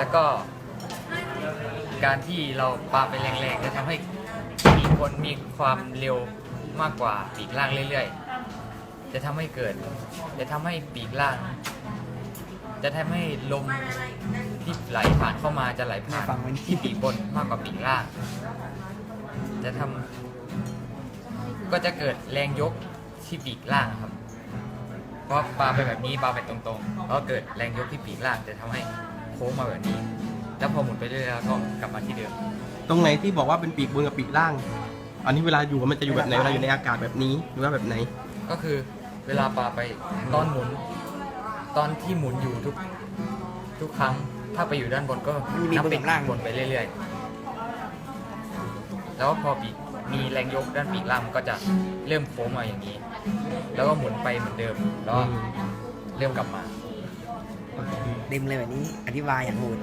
แล้วก็การที่เราปาไปแรงๆจะทำให้ปีกบนมีความเร็วมากกว่าปีกล่างเรื่อยๆ จะทำให้เกิด จะทำให้ปีกล่าง จะทำให้ลมที่ไหลผ่านเข้ามาจะไหลผ่านที่ปีกบนมากกว่าปีกล่าง จะทำก็จะเกิดแรงยกที่ปีกล่างครับ เพราะปลาไปแบบนี้ปลาไปตรงๆแล้วเกิดแรงยกที่ปีกล่างจะทำให้ ค้งมาแบบนี้ แล้วพอหมุนไปเรื่อยๆแล้วก็กลับมาที่เดิม ตรงไหนที่บอกว่าเป็นปีกบนกับปีกล่าง อันนี้เวลาอยู่มันจะอยู่แบบไหนเวลาอยู่ในอากาศแบบนี้หรือว่าแบบไหน ก็คือเวลาปลาไปตอนหมุน ตอนที่หมุนอยู่ทุกทุกครั้ง ถ้าไปอยู่ด้านบนก็มีนับนปีกับล่าง บนไปเรื่อยๆ แล้วพอปีกมีแรงยกด้านปีกล่างมันก็จะเริ่มโค้งมาอย่างนี้ แล้วก็หมุนไปเหมือนเดิมแล้วก็เริ่มกลับมา เต็มเลยแบบนี้อธิบายอย่างโหด